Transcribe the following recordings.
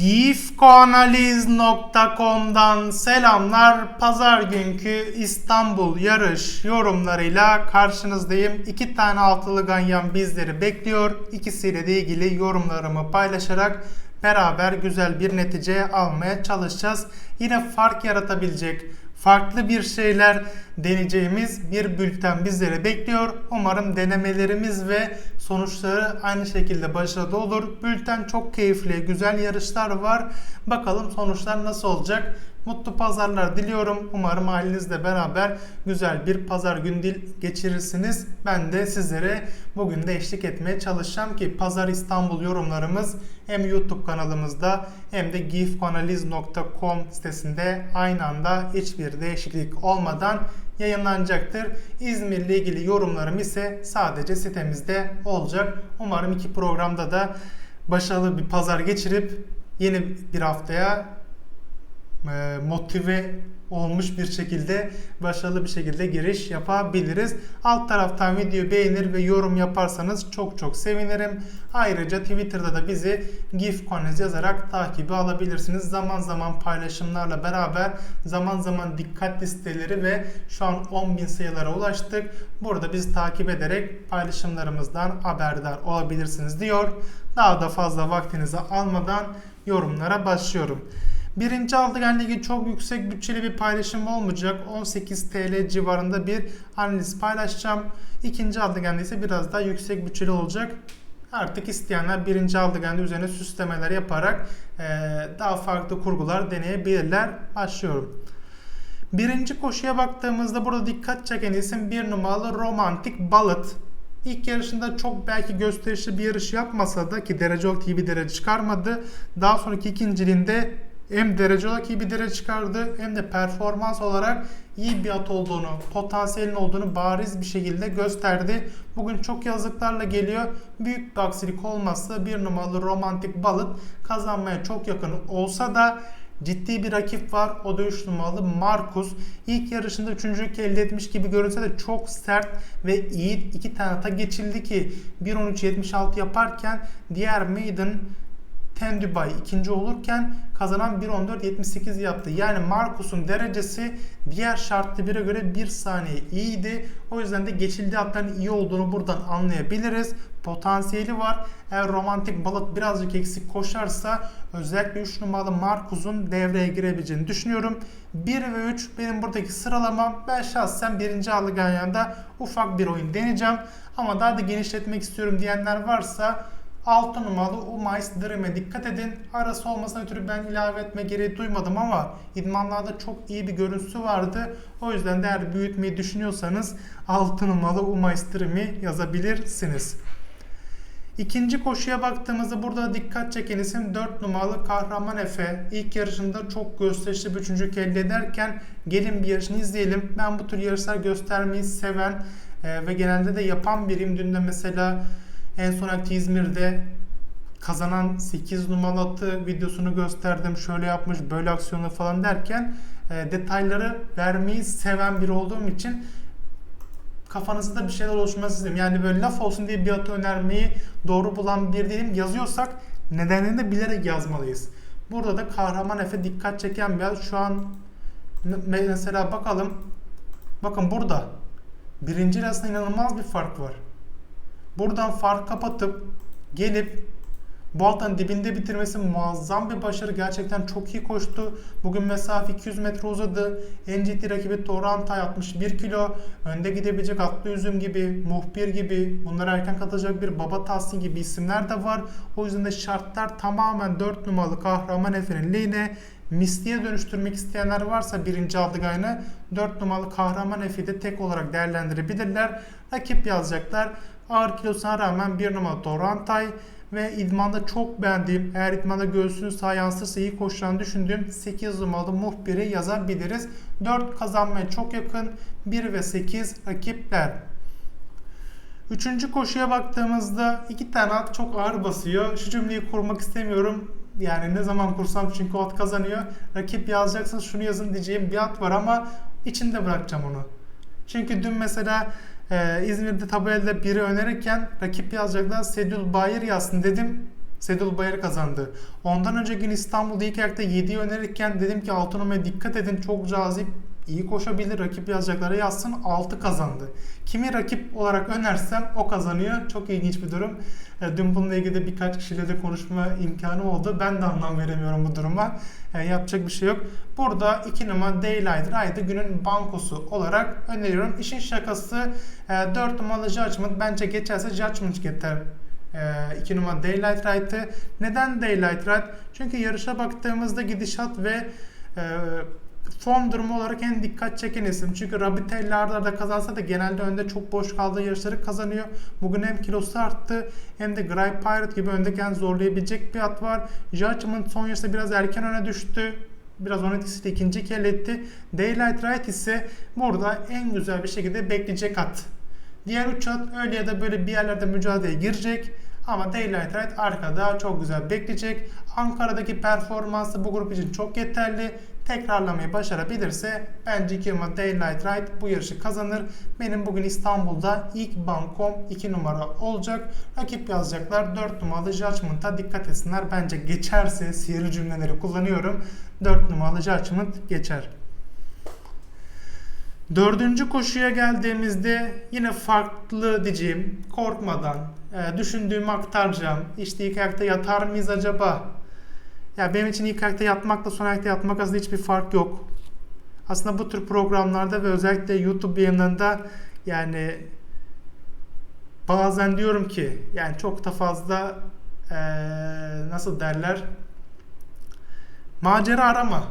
Gifkoanaliz.com'dan selamlar. Pazar günkü İstanbul yarış yorumlarıyla karşınızdayım. İki tane altılı ganyan bizleri bekliyor. İkisiyle de ilgili yorumlarımı paylaşarak beraber güzel bir netice almaya çalışacağız. Yine fark yaratabilecek farklı bir şeyler deneyeceğimiz bir bülten bizleri bekliyor. Umarım denemelerimiz ve sonuçları aynı şekilde başarılı olur. Bülten çok keyifli, güzel yarışlar var. Bakalım sonuçlar nasıl olacak? Mutlu pazarlar diliyorum. Umarım ailenizle beraber güzel bir pazar günü geçirirsiniz. Ben de sizlere bugün de eşlik etmeye çalışacağım ki Pazar İstanbul yorumlarımız hem YouTube kanalımızda hem de gifkanaliz.com sitesinde aynı anda hiçbir değişiklik olmadan yayınlanacaktır. İzmir ile ilgili yorumlarım ise sadece sitemizde olacak. Umarım iki programda da başarılı bir pazar geçirip yeni bir haftaya e, motive olmuş bir şekilde başarılı bir şekilde giriş yapabiliriz. Alt taraftan videoyu beğenir ve yorum yaparsanız çok çok sevinirim. Ayrıca Twitter'da da bizi GIFCONEZ yazarak takibi alabilirsiniz. Zaman zaman paylaşımlarla beraber zaman zaman dikkat listeleri ve şu an 10.000 sayılara ulaştık. Burada bizi takip ederek paylaşımlarımızdan haberdar olabilirsiniz diyor. Daha da fazla vaktinizi almadan yorumlara başlıyorum. Birinci altıgen ligi çok yüksek bütçeli bir paylaşım olmayacak. 18 TL civarında bir analiz paylaşacağım. İkinci altıgende ise biraz daha yüksek bütçeli olacak. Artık isteyenler birinci altıgende üzerine süslemeler yaparak daha farklı kurgular deneyebilirler. Başlıyorum. Birinci koşuya baktığımızda burada dikkat çeken isim bir numaralı Romantic Ballad. İlk yarışında çok belki gösterişli bir yarış yapmasa da ki derece olarak iyi bir derece çıkarmadı. Daha sonraki ikinciliğinde hem derece olarak iyi bir derece çıkardı hem de performans olarak iyi bir at olduğunu, potansiyelin olduğunu bariz bir şekilde gösterdi. Bugün çok yazıklarla geliyor. Büyük bir aksilik olmazsa bir numaralı romantik balık kazanmaya çok yakın olsa da ciddi bir rakip var. O da 3 numaralı Marcus. İlk yarışında 3. elde etmiş gibi görünse de çok sert ve iyi iki tane ata geçildi ki 1.13.76 yaparken diğer Maiden Ten Dubai ikinci olurken kazanan 1.14.78 yaptı. Yani Marcus'un derecesi diğer şartlı bire göre 1 saniye iyiydi. O yüzden de geçildiği atların iyi olduğunu buradan anlayabiliriz. Potansiyeli var. Eğer romantik balık birazcık eksik koşarsa özellikle 3 numaralı Marcus'un devreye girebileceğini düşünüyorum. 1 ve 3 benim buradaki sıralamam. Ben şahsen birinci Alganya'da ufak bir oyun deneyeceğim. Ama daha da genişletmek istiyorum diyenler varsa 6 numaralı Umais Dream'e dikkat edin. Arası olmasına ötürü ben ilave etme gereği duymadım ama idmanlarda çok iyi bir görüntüsü vardı. O yüzden de eğer büyütmeyi düşünüyorsanız 6 numaralı Umais Dream'i yazabilirsiniz. İkinci koşuya baktığımızda burada dikkat çeken isim 4 numaralı Kahraman Efe. İlk yarışında çok gösterişli bir üçüncülük elde ederken gelin bir yarışını izleyelim. Ben bu tür yarışlar göstermeyi seven e, ve genelde de yapan biriyim. Dün de mesela en son İzmir'de kazanan 8 numaralı atı videosunu gösterdim. Şöyle yapmış, böyle aksiyonu falan derken e, detayları vermeyi seven biri olduğum için kafanızda bir şeyler oluşması istedim. Yani böyle laf olsun diye bir atı önermeyi doğru bulan bir değilim. Yazıyorsak nedenini de bilerek yazmalıyız. Burada da Kahraman Efe dikkat çeken bir. Şu an mesela bakalım. Bakın burada. Birinci arasında inanılmaz bir fark var. Buradan fark kapatıp gelip bu alttan dibinde bitirmesi muazzam bir başarı. Gerçekten çok iyi koştu. Bugün mesafe 200 metre uzadı. En ciddi rakibi Torantay 61 kilo. Önde gidebilecek Atlı Üzüm gibi, Muhbir gibi, bunlara erken katacak bir Baba Tahsin gibi isimler de var. O yüzden de şartlar tamamen 4 numaralı kahraman Efe'nin lehine. Misli'ye dönüştürmek isteyenler varsa birinci aldıgayını 4 numaralı kahraman Efe'yi de tek olarak değerlendirebilirler. Rakip yazacaklar. Ağır kilosuna rağmen bir numara Dorantay ve idmanda çok beğendiğim, eğer idmanda göğsünü sağ yansırsa iyi koşacağını düşündüğüm 8 numaralı muhbiri yazabiliriz. 4 kazanmaya çok yakın 1 ve 8 rakipler. Üçüncü koşuya baktığımızda iki tane at çok ağır basıyor. Şu cümleyi kurmak istemiyorum. Yani ne zaman kursam çünkü at kazanıyor. Rakip yazacaksınız şunu yazın diyeceğim bir at var ama içinde bırakacağım onu. Çünkü dün mesela e, İzmir'de tabelada biri önerirken rakip yazacaklar Sedül Bayır yazsın dedim. Sedul Bayır kazandı. Ondan önceki gün İstanbul'da ilk ayakta 7'yi önerirken dedim ki altın numaraya dikkat edin çok cazip iyi koşabilir. Rakip yazacaklara yazsın 6 kazandı. Kimi rakip olarak önersem o kazanıyor. Çok ilginç bir durum. E, Dün bununla ilgili birkaç kişiyle de konuşma imkanı oldu. Ben de anlam veremiyorum bu duruma. E, yapacak bir şey yok. Burada 2 numara Daylight Ride'ı günün bankosu olarak öneriyorum. İşin şakası e, 4 numaralı Judgment bence geçerse Judgment yeter 2 numara Daylight Ride'ı. Neden Daylight Ride? Çünkü yarışa baktığımızda gidişat ve e, form durumu olarak en dikkat çeken isim. Çünkü Rabitellar'da da kazansa da genelde önde çok boş kaldığı yarışları kazanıyor. Bugün hem kilosu arttı hem de Grey Pirate gibi öndeyken zorlayabilecek bir at var. Judgment son yarışta biraz erken öne düştü. Biraz onun etkisiyle ikinci etti. Daylight Ride ise burada en güzel bir şekilde bekleyecek at. Diğer üç at öyle ya da böyle bir yerlerde mücadeleye girecek. Ama Daylight Ride arkada çok güzel bekleyecek. Ankara'daki performansı bu grup için çok yeterli. Tekrarlamayı başarabilirse bence 2 numara Daylight Ride bu yarışı kazanır. Benim bugün İstanbul'da ilk bankom 2 numara olacak. Rakip yazacaklar 4 numaralı Judgment'a dikkat etsinler. Bence geçerse sihirli cümleleri kullanıyorum. 4 numaralı Judgment geçer. Dördüncü koşuya geldiğimizde yine farklı diyeceğim, korkmadan, e, düşündüğümü aktaracağım. İşte ilk ayakta yatar mıyız acaba? Ya benim için ilk ayakta yatmakla son ayakta yatmak arasında hiçbir fark yok. Aslında bu tür programlarda ve özellikle YouTube yayınlarında yani bazen diyorum ki yani çok da fazla e, nasıl derler macera arama.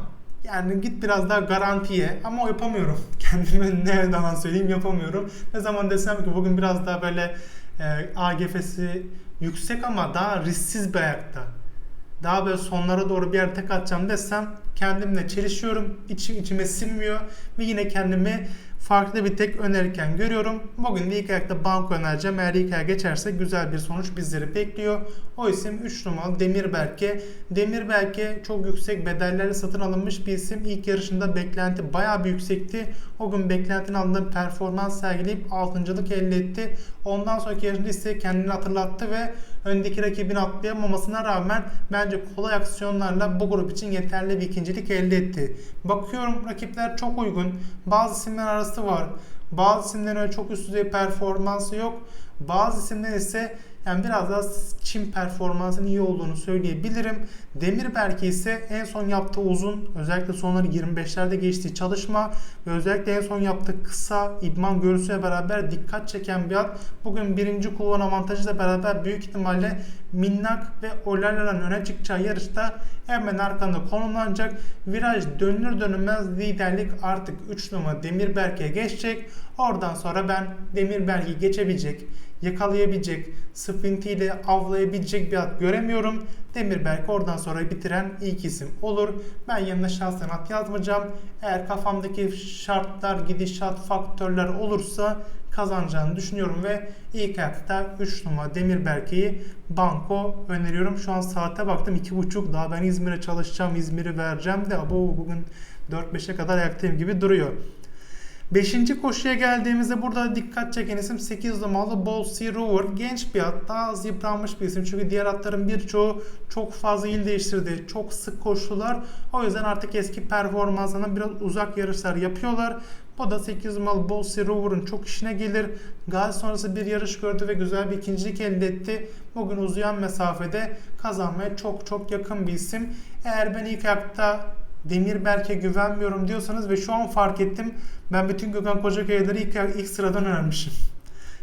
Yani git biraz daha garantiye ama yapamıyorum. Kendime ne yalan söyleyeyim yapamıyorum. Ne zaman desem ki bugün biraz daha böyle e, AGF'si yüksek ama daha risksiz bir ayakta. Daha böyle sonlara doğru bir yer tek atacağım desem kendimle çelişiyorum. İçim içime sinmiyor ve yine kendimi farklı bir tek önerirken görüyorum. Bugün de ilk ayakta banko önereceğim. Eğer ilk ayak geçerse güzel bir sonuç bizleri bekliyor. O isim 3 numaralı Demirberke. Demirberke çok yüksek bedellerle satın alınmış bir isim. İlk yarışında beklenti bayağı bir yüksekti. O gün beklentinin aldığı performans sergileyip 6.lık elde etti. Ondan sonraki yarışında ise kendini hatırlattı ve öndeki rakibini atlayamamasına rağmen bence kolay aksiyonlarla bu grup için yeterli bir ikincilik elde etti. Bakıyorum rakipler çok uygun. Bazı isimler arası var. Bazı isimlerin çok üst düzey performansı yok. Bazı isimler ise yani biraz daha Çin performansının iyi olduğunu söyleyebilirim. Demir belki ise en son yaptığı uzun özellikle sonları 25'lerde geçtiği çalışma ve özellikle en son yaptığı kısa idman görüntüsüyle beraber dikkat çeken bir at. Bugün birinci kullan avantajıyla beraber büyük ihtimalle minnak ve Olala'nın öne çıkacağı yarışta hemen arkanda konumlanacak. Viraj dönülür dönülmez liderlik artık 3 numara Demirberk'e geçecek. Oradan sonra ben Demirberk'i geçebilecek yakalayabilecek, sprintiyle avlayabilecek bir at göremiyorum. Demirberk oradan sonra bitiren ilk isim olur. Ben yanına şahsen at yazmayacağım. Eğer kafamdaki şartlar, gidişat, faktörler olursa kazanacağını düşünüyorum ve ilk ayakta 3 numara Demirberk'i banko öneriyorum. Şu an saate baktım 2.30 daha ben İzmir'e çalışacağım, İzmir'i vereceğim de bu bugün 4-5'e kadar ayaktayım gibi duruyor. Beşinci koşuya geldiğimizde burada dikkat çeken isim 8 numaralı Ball Sea Rover. Genç bir az yıpranmış bir isim. Çünkü diğer atların birçoğu çok fazla il değiştirdi. Çok sık koştular. O yüzden artık eski performanslarına biraz uzak yarışlar yapıyorlar. Bu da 8 numaralı Ball Sea Rover'ın çok işine gelir. Gazi sonrası bir yarış gördü ve güzel bir ikincilik elde etti. Bugün uzayan mesafede kazanmaya çok çok yakın bir isim. Eğer ben ilk ayakta Demirberk'e güvenmiyorum diyorsanız ve şu an fark ettim. Ben bütün Gökhan Kocakay'ları ilk, ilk sıradan önermişim.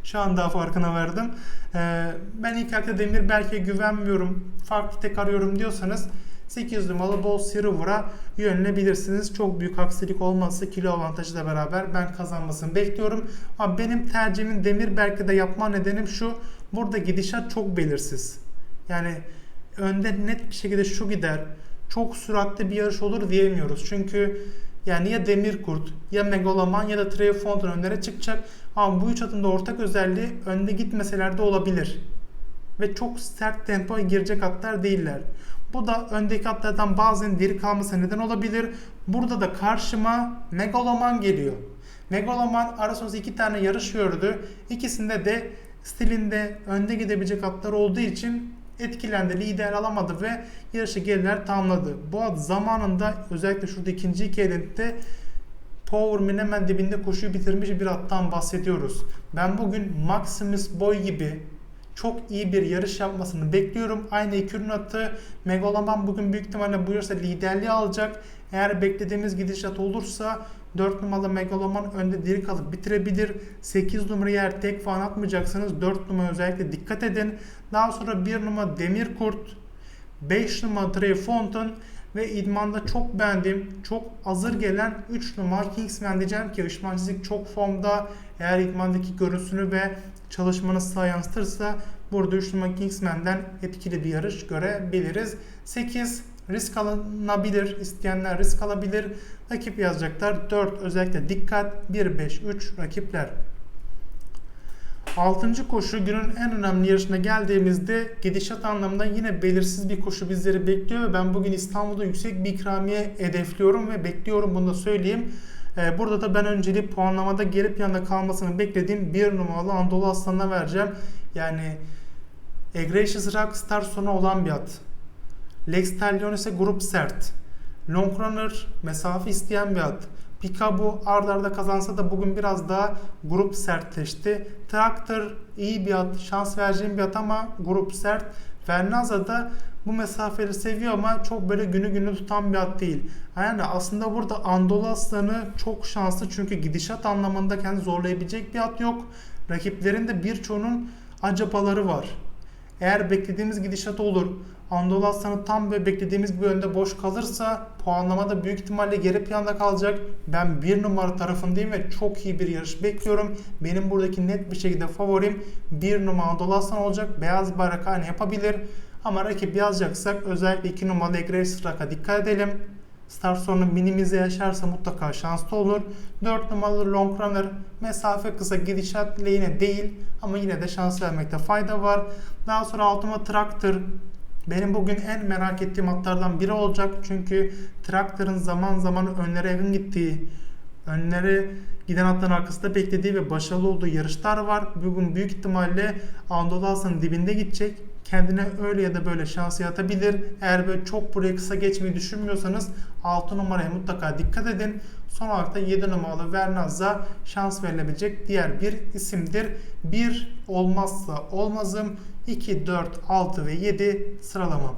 Şu an daha farkına vardım. Ee, ben ilk ayakta Demirberk'e güvenmiyorum. Farklı tek arıyorum diyorsanız 8 numaralı Bol Silver'a yönelebilirsiniz. Çok büyük aksilik olmazsa kilo avantajıyla beraber ben kazanmasını bekliyorum. Ama benim tercihimin Demirberk'e de yapma nedenim şu. Burada gidişat çok belirsiz. Yani önde net bir şekilde şu gider çok süratli bir yarış olur diyemiyoruz. Çünkü yani ya Demirkurt ya Megaloman ya da Trefontaine önlere çıkacak. Ama bu üç atın ortak özelliği önde gitmeseler de olabilir. Ve çok sert tempoya girecek atlar değiller. Bu da öndeki atlardan bazen diri kalması neden olabilir. Burada da karşıma Megaloman geliyor. Megaloman arasında iki tane yarış gördü. İkisinde de stilinde önde gidebilecek atlar olduğu için etkilendi, lider alamadı ve yarışı geriler tamamladı. Bu at zamanında özellikle şurada ikinci iki elitte Powerman hemen dibinde koşuyu bitirmiş bir attan bahsediyoruz. Ben bugün Maximus Boy gibi çok iyi bir yarış yapmasını bekliyorum. Aynı iki atı Megaloman bugün büyük ihtimalle bu yarışta liderliği alacak. Eğer beklediğimiz gidişat olursa 4 numaralı Megaloman önde diri kalıp bitirebilir. 8 numarayı eğer tek falan atmayacaksınız 4 numara özellikle dikkat edin. Daha sonra 1 numara Demir Kurt, 5 numara Trey Fountain ve idmanda çok beğendiğim, çok hazır gelen 3 numara Kingsman diyeceğim ki Işman Çizik çok formda. Eğer idmandaki görüntüsünü ve çalışmanı sağa yansıtırsa burada 3 numara Kingsman'den etkili bir yarış görebiliriz. 8 risk alınabilir. isteyenler risk alabilir. Rakip yazacaklar. 4 özellikle dikkat. 1, 5, 3 rakipler. Altıncı koşu günün en önemli yarışına geldiğimizde gidişat anlamında yine belirsiz bir koşu bizleri bekliyor ve ben bugün İstanbul'da yüksek bir ikramiye hedefliyorum ve bekliyorum bunu da söyleyeyim. Ee, burada da ben önceliği puanlamada geri planda kalmasını beklediğim bir numaralı Anadolu Aslanı'na vereceğim. Yani Egregious Rockstar sonu olan bir at. Lex Tallion ise grup sert. Long Runner mesafe isteyen bir at. Picabo ard arda kazansa da bugün biraz daha grup sertleşti. Traktör iyi bir at, şans vereceğim bir at ama grup sert. Vernaza da bu mesafeleri seviyor ama çok böyle günü günü tutan bir at değil. Yani aslında burada Anadolu Aslanı çok şanslı çünkü gidişat anlamında kendi zorlayabilecek bir at yok. Rakiplerin de birçoğunun acabaları var. Eğer beklediğimiz gidişat olur, Anadolu Aslanı tam ve beklediğimiz gibi önde boş kalırsa puanlamada büyük ihtimalle geri planda kalacak. Ben bir numara tarafındayım ve çok iyi bir yarış bekliyorum. Benim buradaki net bir şekilde favorim bir numara Anadolu Aslan olacak. Beyaz bayrak hani yapabilir. Ama rakip yazacaksak özellikle 2 numaralı Egregious Rock'a dikkat edelim. Start sorunu minimize yaşarsa mutlaka şanslı olur. 4 numaralı Long Runner mesafe kısa gidişat lehine değil ama yine de şans vermekte fayda var. Daha sonra altıma Tractor benim bugün en merak ettiğim atlardan biri olacak. Çünkü traktörün zaman zaman önlere yakın gittiği, önlere giden atların arkasında beklediği ve başarılı olduğu yarışlar var. Bugün büyük ihtimalle Anadolu dibinde gidecek. Kendine öyle ya da böyle şans yaratabilir. Eğer böyle çok buraya kısa geçmeyi düşünmüyorsanız 6 numaraya mutlaka dikkat edin. Son olarak da 7 numaralı Vernaz'a şans verilebilecek diğer bir isimdir. Bir olmazsa olmazım 2, 4, 6 ve 7 sıralama.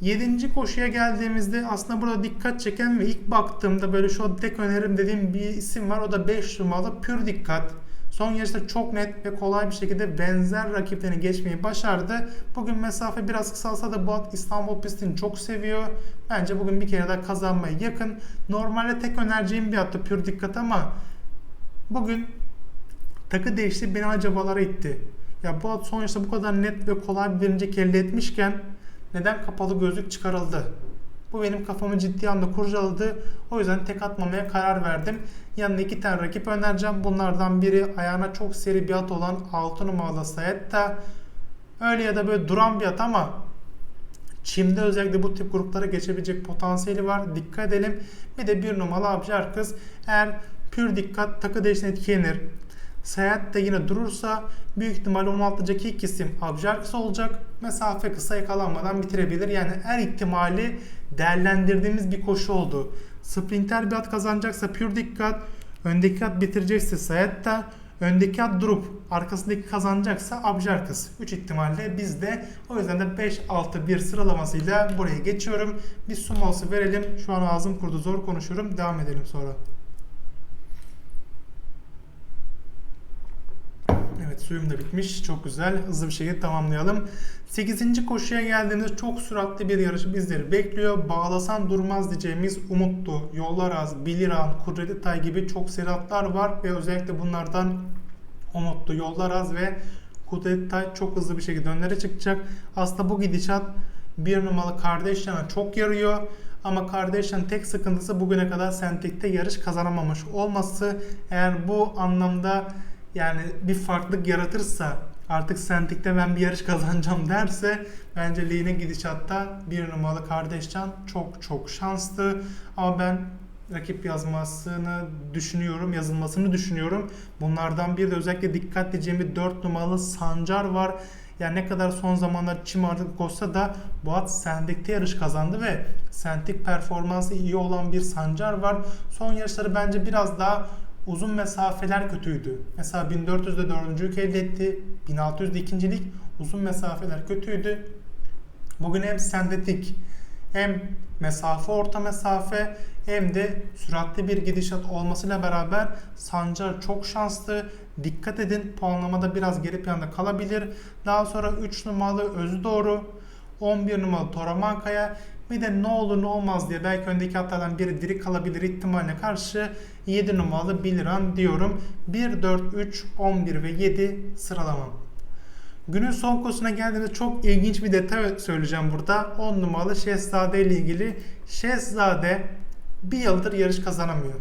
7. koşuya geldiğimizde aslında burada dikkat çeken ve ilk baktığımda böyle şu tek önerim dediğim bir isim var. O da 5 numaralı Pür Dikkat. Son yarışta çok net ve kolay bir şekilde benzer rakiplerini geçmeyi başardı. Bugün mesafe biraz kısalsa da bu at İstanbul pistini çok seviyor. Bence bugün bir kere daha kazanmaya yakın. Normalde tek önereceğim bir attı Pür Dikkat ama bugün takı değişti beni acabalara itti. Ya bu at sonuçta bu kadar net ve kolay bir birincilik elde etmişken neden kapalı gözlük çıkarıldı? Bu benim kafamı ciddi anda kurcaladı. O yüzden tek atmamaya karar verdim. Yanına iki tane rakip önereceğim. Bunlardan biri ayağına çok seri bir at olan 6 numaralı Sayetta. Öyle ya da böyle duran bir at ama Çim'de özellikle bu tip gruplara geçebilecek potansiyeli var. Dikkat edelim. Bir de bir numaralı Abjar kız. Eğer pür dikkat takı değişine etkilenir. Seyahat de yine durursa büyük ihtimalle 16'daki ilk isim Abjarkıs olacak. Mesafe kısa yakalanmadan bitirebilir. Yani her ihtimali değerlendirdiğimiz bir koşu oldu. Sprinter bir at kazanacaksa pür dikkat. Öndeki at bitirecekse da öndeki at durup arkasındaki kazanacaksa Abjarkıs. 3 ihtimalle bizde. O yüzden de 5-6-1 sıralamasıyla buraya geçiyorum. Bir su molası verelim. Şu an ağzım kurdu zor konuşuyorum. Devam edelim sonra. Evet suyum da bitmiş. Çok güzel. Hızlı bir şekilde tamamlayalım. 8. koşuya geldiğimizde çok süratli bir yarış bizleri bekliyor. Bağlasan durmaz diyeceğimiz Umutlu, Yollar Az, Biliran, Kudreti Tay gibi çok seri atlar var ve özellikle bunlardan Umutlu, Yollar Az ve Kudreti Tay çok hızlı bir şekilde önlere çıkacak. Aslında bu gidişat bir numaralı Kardeşyan'a çok yarıyor. Ama Kardeşyan tek sıkıntısı bugüne kadar Sentik'te yarış kazanamamış olması. Eğer bu anlamda yani bir farklılık yaratırsa artık Sentik'te ben bir yarış kazanacağım derse bence Lee'nin gidişatta bir numaralı kardeşcan çok çok şanslı. Ama ben rakip yazmasını düşünüyorum, yazılmasını düşünüyorum. Bunlardan bir de özellikle dikkat edeceğim bir 4 numaralı Sancar var. Yani ne kadar son zamanlar çim ağırlık olsa da Boğat Sendik'te yarış kazandı ve Sendik performansı iyi olan bir Sancar var. Son yarışları bence biraz daha uzun mesafeler kötüydü. Mesela 1400'de dördüncülük elde etti. 1600'de ikincilik uzun mesafeler kötüydü. Bugün hem sendetik hem mesafe orta mesafe hem de süratli bir gidişat olmasıyla beraber Sancar çok şanslı. Dikkat edin puanlamada biraz geri planda kalabilir. Daha sonra 3 numaralı Özü Doğru, 11 numaralı Toramankaya bir de ne olur ne olmaz diye belki öndeki atlardan biri diri kalabilir ihtimaline karşı 7 numaralı Biliran diyorum. 1, 4, 3, 11 ve 7 sıralamam. Günün son kosuna geldiğimde çok ilginç bir detay söyleyeceğim burada. 10 numaralı Şehzade ile ilgili. Şehzade bir yıldır yarış kazanamıyor.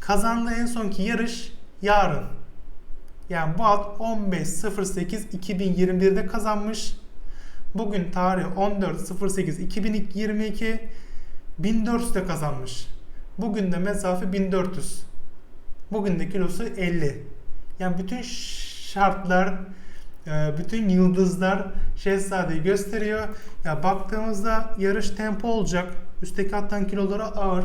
Kazandığı en sonki yarış yarın. Yani bu at 15.08.2021'de kazanmış. Bugün tarih 14.08.2022 1400'de kazanmış. Bugün de mesafe 1400. Bugün de kilosu 50. Yani bütün şartlar, e, bütün yıldızlar Şehzade'yi gösteriyor. Ya baktığımızda yarış tempo olacak. Üstteki attan kiloları ağır.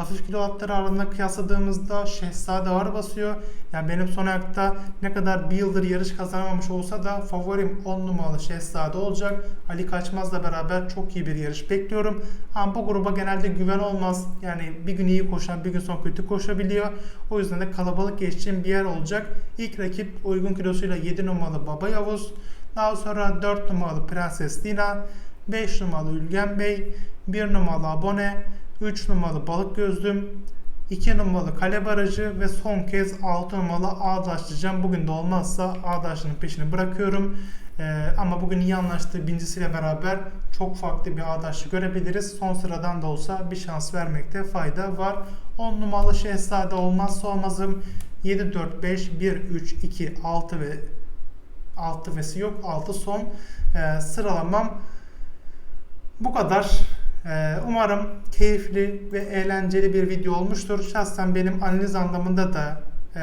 Hafif kilo atları arasında kıyasladığımızda Şehzade ağır basıyor. Yani benim son ayakta ne kadar bir yıldır yarış kazanamamış olsa da favorim 10 numaralı Şehzade olacak. Ali Kaçmaz'la beraber çok iyi bir yarış bekliyorum. Ama bu gruba genelde güven olmaz. Yani bir gün iyi koşan bir gün sonra kötü koşabiliyor. O yüzden de kalabalık geçeceğim bir yer olacak. İlk rakip uygun kilosuyla 7 numaralı Baba Yavuz. Daha sonra 4 numaralı Prenses Dina. 5 numaralı Ülgen Bey. 1 numaralı Abone. 3 numaralı balık gözlüm, 2 numaralı kale barajı ve son kez 6 numaralı Ağdaşlıcam. Bugün de olmazsa Ağdaşlı'nın peşini bırakıyorum. Ee, ama bugün iyi anlaştığı bincisiyle beraber çok farklı bir Ağdaşlı görebiliriz. Son sıradan da olsa bir şans vermekte fayda var. 10 numaralı Şehzade olmazsa olmazım. 7, 4, 5, 1, 3, 2, 6 ve 6 vesi yok. 6 son ee, sıralamam bu kadar. Ee, umarım keyifli ve eğlenceli bir video olmuştur. Şahsen benim analiz anlamında da e,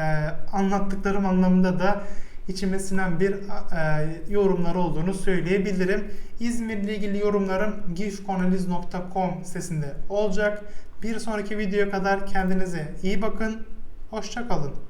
anlattıklarım anlamında da içime sinen bir e, yorumlar olduğunu söyleyebilirim. İzmir ile ilgili yorumlarım gifkonaliz.com sitesinde olacak. Bir sonraki videoya kadar kendinize iyi bakın. Hoşçakalın.